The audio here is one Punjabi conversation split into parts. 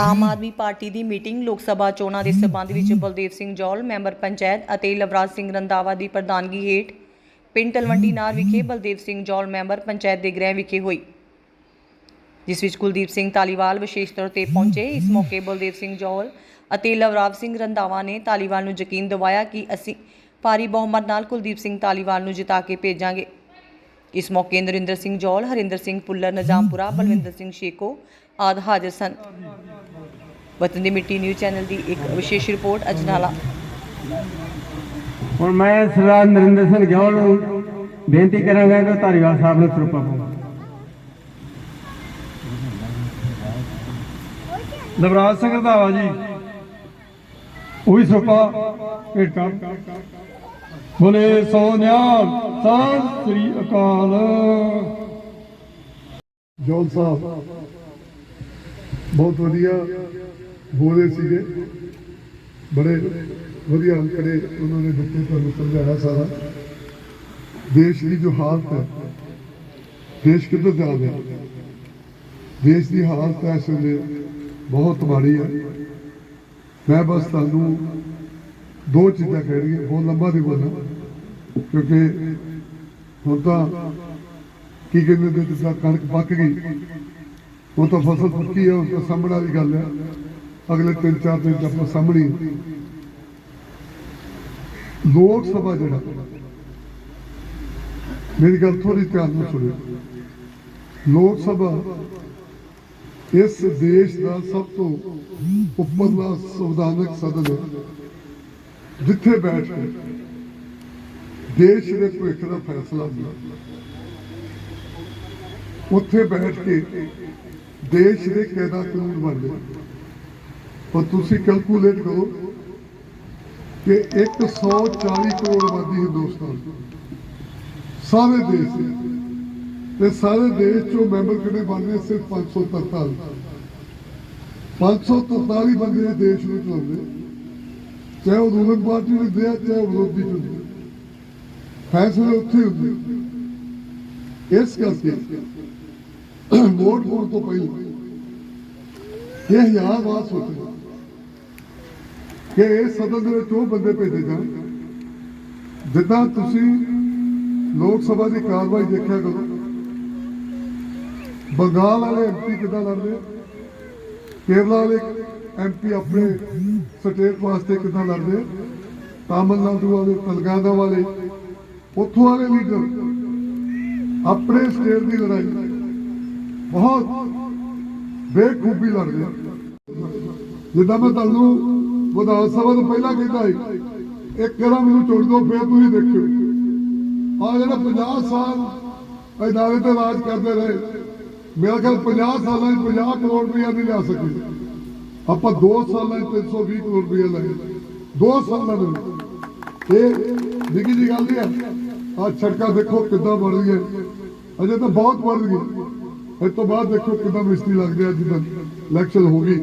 ਆਮ ਆਦਮੀ ਪਾਰਟੀ ਦੀ ਮੀਟਿੰਗ ਲੋਕ ਸਭਾ ਚੋਣਾਂ ਦੇ ਸਬੰਧ ਵਿੱਚ ਬਲਦੇਵ ਸਿੰਘ ਜੌਲ, ਮੈਂਬਰ ਪੰਚਾਇਤ ਅਤੇ ਲਵਰਾਜ ਸਿੰਘ ਰੰਦਾਵਾ ਦੀ ਪ੍ਰਧਾਨਗੀ ਹੇਠ ਪਿੰਡ ਤਲਵੰਡੀ ਨਾਰ ਵਿਖੇ ਬਲਦੇਵ ਸਿੰਘ ਜੌਲ, ਮੈਂਬਰ ਪੰਚਾਇਤ ਦੇ ਗ੍ਰਹਿ ਵਿਖੇ ਹੋਈ। ਜਿਸ ਵਿੱਚ ਕੁਲਦੀਪ ਸਿੰਘ ਤਾਲੀਵਾਲ ਵਿਸ਼ੇਸ਼ ਤੌਰ ਤੇ ਪਹੁੰਚੇ। ਇਸ ਮੌਕੇ ਬਲਦੇਵ ਸਿੰਘ ਜੌਲ ਅਤੇ ਲਵਰਾਜ ਸਿੰਘ ਰੰਦਾਵਾ ਨੇ ਤਾਲੀਵਾਲ ਨੂੰ ਯਕੀਨ ਦਿਵਾਇਆ ਕਿ ਅਸੀਂ ਭਾਰੀ ਬਹੁਮਤ ਨਾਲ ਕੁਲਦੀਪ ਸਿੰਘ ਤਾਲੀਵਾਲ ਨੂੰ ਜਿਤਾ ਕੇ ਭੇਜਾਂਗੇ। ਇਸ ਮੌਕੇ ਨਰਿੰਦਰ ਸਿੰਘ ਜੌਲ, ਹਰਿੰਦਰ ਸਿੰਘ ਪੁੱਲਰ ਨਿਜ਼ਾਮਪੁਰਾ, ਬਲਵਿੰਦਰ ਸਿੰਘ ਸ਼ੇਕੋ ਆਦਿ ਹਾਜ਼ਰ ਸਨ। ਵਤਨ ਦੀ ਮਿੱਟੀ ਨਿਊਜ਼ ਚੈਨਲ ਦੀ ਇੱਕ ਵਿਸ਼ੇਸ਼ ਰਿਪੋਰਟ ਅਜਨਾਲਾ। ਹੁਣ ਮੈਂ ਸਰਦਾਰ ਨਰਿੰਦਰ ਸਿੰਘ ਜੌਲ ਨੂੰ ਬੇਨਤੀ ਕਰਾਂਗਾ ਕਿ ਧਾਰੀਵਾਲ ਸਾਹਿਬ ਨੂੰ ਸਰੂਪਾ ਪਾਓ। ਨਵਰਾਜ ਸਿੰਘ ਰਧਾਵਾ ਜੀ ਉਹੀ ਸਰੂਪਾ ਭੇਟ। ਕਰ ਬੋਲੇ ਸੋ ਨਿਹਾਲ ਸਤਿ ਸ੍ਰੀ ਅਕਾਲ। ਜੋਲ ਸਾਹਿਬ ਬਹੁਤ ਵਧੀਆ ਬੋਲੇ ਸੀਗੇ। ਬੜੇ ਵਧੀਆ ਅੰਕੜੇ ਉਹਨਾਂ ਨੇ ਦਿੱਤੇ ਤੁਹਾਨੂੰ ਸਮਝਾਇਆ ਸਾਰਾ। ਦੇਸ਼ ਦੀ ਜੋ ਹਾਲਤ ਹੈ, ਦੇਸ਼ ਕਿੱਧਰ ਜਾ ਰਿਹਾ? ਦੇਸ਼ ਦੀ ਹਾਲਤ ਇਸ ਵੇਲੇ ਬਹੁਤ ਮਾੜੀ ਹੈ। ਮੈਂ ਬਸ ਤੁਹਾਨੂੰ ਦੋ ਚੀਜ਼ਾਂ ਕਹਿ ਬਹੁਤ ਲੰਬਾ ਨਹੀਂ ਬੋਲਣਾ ਕਿਉਂਕਿ ਹੁਣ ਤਾਂ ਕੀ ਕਹਿੰਦੇ ਨੇ ਕਣਕ ਪੱਕ ਗਈ, ਉਹ ਤਾਂ ਫਸਲ ਪੱਕੀ ਹੈ ਉਸ ਤੋਂ ਸਾਹਮਣੇ ਵਾਲੀ ਗੱਲ ਹੈ। ਅਗਲੇ 3-4 ਦਿਨ 'ਚ ਆਪਾਂ ਸਾਹਮਣੀ ਲੋਕ ਸਭਾ ਜਿਹੜਾ, ਮੇਰੀ ਗੱਲ ਥੋੜੀ ਧਿਆਨ ਨਾਲ ਸੁਣਿਓ। ਲੋਕ ਸਭਾ ਇਸ ਦੇਸ਼ ਦਾ ਸਭ ਤੋਂ ਉੱਪਰਲਾ ਸੰਵਿਧਾਨਕ ਸਦਨ ਹੈ, ਜਿੱਥੇ ਬੈਠ ਕੇ ਦੇਸ਼ ਦੇ ਭਵਿੱਖ ਦਾ ਫੈਸਲਾ ਹੁੰਦਾ। ਉੱਥੇ ਬੈਠ ਕੇ ਦੇਸ਼ ਦੇ ਕਾਇਦਾ ਕਾਨੂੰਨ ਬਣਦੇ? ਔਰ ਤੁਸੀਂ ਕੈਲਕੂਲੇਟ ਕਰੋ ਕਿ 140 ਕਰੋੜ ਆਬਾਦੀ ਹਿੰਦੁਸਤਾਨ ਸਾਰੇ ਦੇਸ਼ ਤੇ ਸਾਰੇ ਦੇਸ਼ ਚੋਂ ਮੈਂਬਰ ਕਿੰਨੇ ਬਣਦੇ ਸਿਰਫ 543 543 ਬੰਦੇ ਦੇਸ਼ ਨੂੰ ਚਲਾਉਂਦੇ ਚਾਹੇ ਉਹ ਰੂਲਿੰਗ ਪਾਰਟੀ ਹੁੰਦੇ ਆ ਚਾਹੇ ਵਿਰੋਧੀ ਹੁੰਦੇ ਆ। ਫੈਸਲੇ ਉੱਥੇ ਹੁੰਦੇ। ਇਸ ਕਰਕੇ ਵੋਟ ਪਾਉਣ ਤੋਂ ਪਹਿਲਾਂ ਇਹ ਹਜ਼ਾਰ ਵਾਰ ਸੋਚੋ ਕਿ ਇਸ ਸਦਨ ਦੇ ਵਿੱਚ ਉਹ ਬੰਦੇ ਭੇਜੇ ਜਾਣ। ਜਿੱਦਾਂ ਤੁਸੀਂ ਲੋਕ ਸਭਾ ਦੀ ਕਾਰਵਾਈ ਦੇਖਿਆ ਕਰੋ। ਬੰਗਾਲ ਵਾਲੇ ਐਮਪੀ ਕਿੱਦਾਂ ਲੜਦੇ? ਕੇਰਲਾ ਵਾਲੇ ਐਮਪੀ ਆਪਣੇ ਸਟੇਟ ਵਾਸਤੇ ਕਿੱਦਾਂ ਲੜਦੇ? ਤਾਮਿਲਨਾਡੂ ਵਾਲੇ, ਤੇਲੰਗਾਨਾ ਵਾਲੇ, ਉੱਥੋਂ ਵਾਲੇ ਲੀਡਰ ਆਪਣੇ ਸਟੇਟ ਦੀ ਲੜਾਈ। ਬਹੁਤ ਬੇਖੂਬੀ ਲੜਦੇ ਆ। ਜਿੱਦਾਂ ਮੈਂ ਤੁਹਾਨੂੰ ਵਿਧਾਨ ਸਭਾ ਨੂੰ ਪਹਿਲਾਂ ਕਹਿੰਦਾ ਸੀ, ਇੱਕ ਕਿਹੜਾ ਮੈਨੂੰ ਚੁਣ ਦਿਓ, ਫੇਰ ਤੁਸੀਂ ਦੇਖਿਓ। ਆ ਜਿਹੜਾ 50 ਸਾਲ ਇਦਾਰੇ ਤੇ ਰਾਜ ਕਰਦੇ ਰਹੇ, ਮੇਰਾ ਖਿਆਲ 50 ਸਾਲਾਂ 'ਚ 50 ਕਰੋੜ ਰੁਪਇਆ ਨਹੀਂ ਲਿਆ ਸਕੇ। ਆਪਾਂ 2 ਸਾਲਾਂ 'ਚ 320 ਕਰੋੜ ਰੁਪਇਆ ਲਏ 2 ਸਾਲਾਂ ਦੇ ਵਿੱਚ। ਇਹ ਨਿੱਕੀ ਜੀ ਗੱਲ ਨਹੀਂ ਹੈ ਆ ਸੜਕਾਂ ਦੇਖੋ ਕਿੱਦਾਂ ਬਣ ਰਹੀਆਂ। ਅਜੇ ਤਾਂ ਬਹੁਤ ਬਣ ਗਈ ਇਸ ਤੋਂ ਬਾਅਦ ਦੇਖੋ ਕਿੱਦਾਂ ਮਿਸਤਰੀ ਲੱਗਦੇ ਆ ਜਿੱਦਾਂ ਇਲੈਕਸ਼ਨ ਹੋ ਗਈ।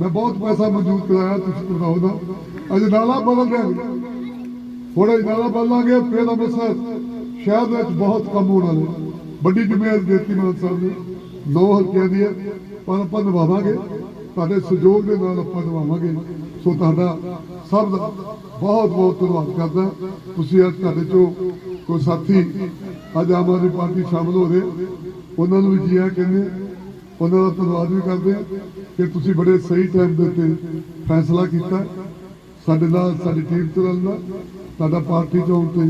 ਮੈਂ ਬਹੁਤ ਪੈਸਾ ਮਨਜ਼ੂਰ ਕਰਾਇਆ ਤੁਸੀਂ ਬਣਾਓ ਦਾ ਅਜੇ ਨਾਲਾ ਬਦਲ ਰਿਹਾ ਨਹੀਂ ਥੋੜਾ ਬਦਲਾਂਗੇ ਫਿਰ ਅੰਮ੍ਰਿਤਸਰ ਸ਼ਹਿਰ ਦੇ ਵਿੱਚ ਬਹੁਤ ਕੰਮ ਹੋਣਾ ਨੇ। ਵੱਡੀ ਜ਼ਿੰਮੇਵਾਰੀ ਦੇਤੀ ਮਾਨ ਸਾਹਿਬ ਨੇ। ਨੌ ਹਲਕਿਆਂ ਦੀ ਹੈ, ਪਰ ਆਪਾਂ ਨਿਭਾਵਾਂਗੇ। ਤੁਹਾਡੇ ਸਹਿਯੋਗ ਦੇ ਨਾਲ ਆਪਾਂ ਨਿਭਾਵਾਂਗੇ। ਸੋ ਤੁਹਾਡਾ ਸਭ ਦਾ ਬਹੁਤ ਬਹੁਤ ਧੰਨਵਾਦ ਕਰਦਾ। ਤੁਸੀਂ ਅੱਜ ਤੁਹਾਡੇ ਚੋਂ ਕੋਈ ਸਾਥੀ ਅੱਜ ਆਮ ਆਦਮੀ ਪਾਰਟੀ ਸ਼ਾਮਲ ਹੋ ਰਹੇ। ਉਹਨਾਂ ਨੂੰ ਵੀ ਜੀ ਕਹਿੰਦੇ। ਉਹਨਾਂ ਦਾ ਧੰਨਵਾਦ ਵੀ ਕਰਦੇ। ਕਿ ਤੁਸੀਂ ਬੜੇ ਸਹੀ ਟਾਈਮ ਦੇ ਉੱਤੇ ਫੈਸਲਾ ਕੀਤਾ। ਸਾਡੇ ਨਾਲ ਸਾਡੀ ਟੀਮ ਤੇ ਰਲਣਾ ਤੁਹਾਡਾ ਪਾਰਟੀ ਚੋਂ ਤੇ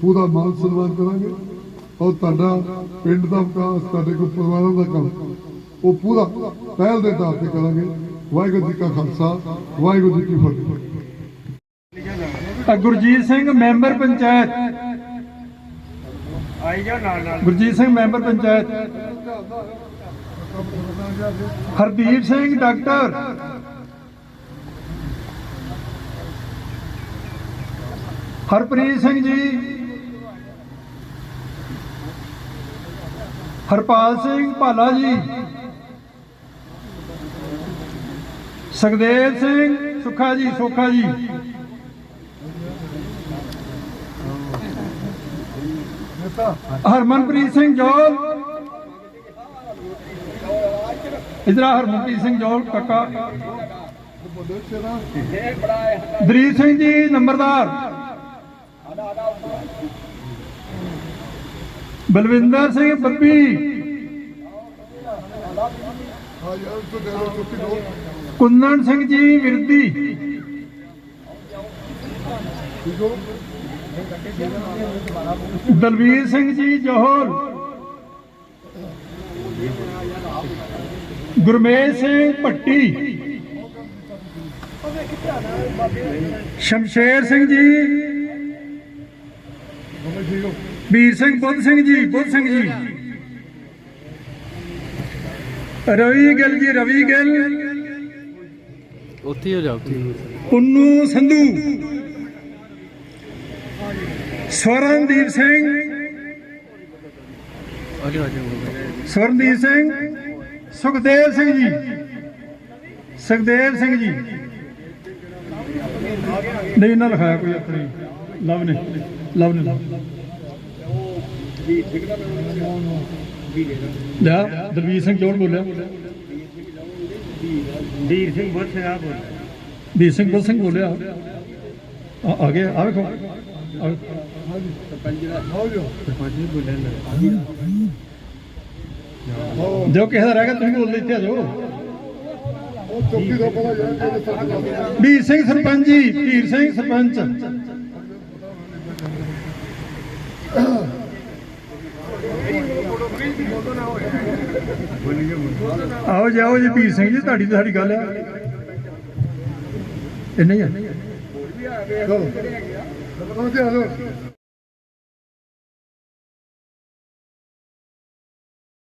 ਪੂਰਾ ਮਾਨ ਸਨਮਾਨ ਕਰਾਂਗੇ। ਔਰ ਤੁਹਾਡਾ ਪਿੰਡ ਦਾ ਵਿਕਾਸ ਤੁਹਾਡੇ ਕੋਲ ਪਰਿਵਾਰਾਂ ਦਾ ਕੰਮ ਉਹ ਪੂਰਾ ਪਹਿਲ ਦੇ ਆਧਾਰ ਤੇ ਕਰਾਂਗੇ। ਵਾਹਿਗੁਰੂ ਜੀ ਕਾ ਖਾਲਸਾ ਵਾਹਿਗੁਰੂ ਜੀ ਕੀ ਫਤਿਹ। ਗੁਰਜੀਤ ਸਿੰਘ ਮੈਂਬਰ ਪੰਚਾਇਤ। ਆਈ ਜਾ ਨਾਲ ਨਾਲ। ਗੁਰਜੀਤ ਸਿੰਘ ਮੈਂਬਰ ਪੰਚਾਇਤ। ਹਰਦੀਪ ਸਿੰਘ, ਡਾਕਟਰ। ਹਰਪ੍ਰੀਤ ਸਿੰਘ ਜੀ। ਹਰਪਾਲ ਸਿੰਘ ਭਾਲਾ ਜੀ। ਸੁਖਦੇਵ ਸਿੰਘ, ਸੁਖਾ ਜੀ, ਸੋਖਾ ਜੀ। ਹਰਮਨਪ੍ਰੀਤ ਸਿੰਘ ਜੋਲ। ਇਧਰ ਹਰਮਨਪ੍ਰੀਤ ਸਿੰਘ ਜੋਲ, ਕਾਕਾ। ਦਰੀਪ ਸਿੰਘ ਜੀ, ਨੰਬਰਦਾਰ। ਬਲਵਿੰਦਰ ਸਿੰਘ ਬੱਬੀ। ਹਾਂ ਕੁੰਨਣ ਸਿੰਘ ਜੀ, ਵਿਰਦੀ। ਠੀਕ ਦਲਵੀਰ ਸਿੰਘ ਜੀ, ਜੋਹਲ। ਗੁਰਮੇਜ ਸਿੰਘ ਭੱਟੀ। ਸ਼ਮਸ਼ੇਰ ਸਿੰਘ ਜੀ। ਵੀਰ ਸਿੰਘ ਬੁੱਧ ਸਿੰਘ ਜੀ ਬੁੱਧ ਸਿੰਘ ਜੀ। ਰਵੀ ਗਿੱਲ ਜੀ ਰਵੀ ਗਿੱਲ। ਉੱਥੇ ਹੀ ਜਾਓ ਪੁੰਨੂ ਸੰਧੂ। ਸਵਰਨਦੀਪ ਸਿੰਘ। ਸਵਰਨਦੀਪ ਸਿੰਘ। ਸੁਖਦੇਵ ਸਿੰਘ ਜੀ। ਸੁਖਦੇਵ ਸਿੰਘ ਜੀ। ਨਹੀਂ ਨਾ ਲਿਖਾਇਆ ਕੋਈ ਆਪਣੀ। ਲਵ ਨੇ। ਲਵ ਨੇ। ਲਿਆ ਦਲਵੀਰ ਸਿੰਘ ਜੋੜ ਬੋਲਿਆ। ਵੀਰ ਸਿੰਘ ਬਹੁਤ ਸ਼ਰਾਬ ਹੋ ਵੀਰ ਸਿੰਘ ਬੁੱਧ ਸਿੰਘ ਬੋਲਿਆ। ਆ ਆ ਗਿਆ ਆ ਵੇਖੋ। ਆ ਵੇਖੋ। ਜੋ ਕਿਸੇ ਦਾ ਰਹਿ ਗਿਆ ਤੁਸੀਂ ਬੋਲ ਇੱਥੇ ਆ ਜਾਓ। ਵੀਰ ਸਿੰਘ ਸਰਪੰਚ ਜੀ ਵੀਰ ਸਿੰਘ ਸਰਪੰਚ। ਆਓ ਜੀ ਆਓ ਜੀ ਵੀਰ ਸਿੰਘ ਜੀ ਤੁਹਾਡੀ ਤੇ ਸਾਡੀ ਗੱਲ ਆ। ਇਹ ਨਹੀਂ ਆ। ਚਲੋ। ਜਾਓ।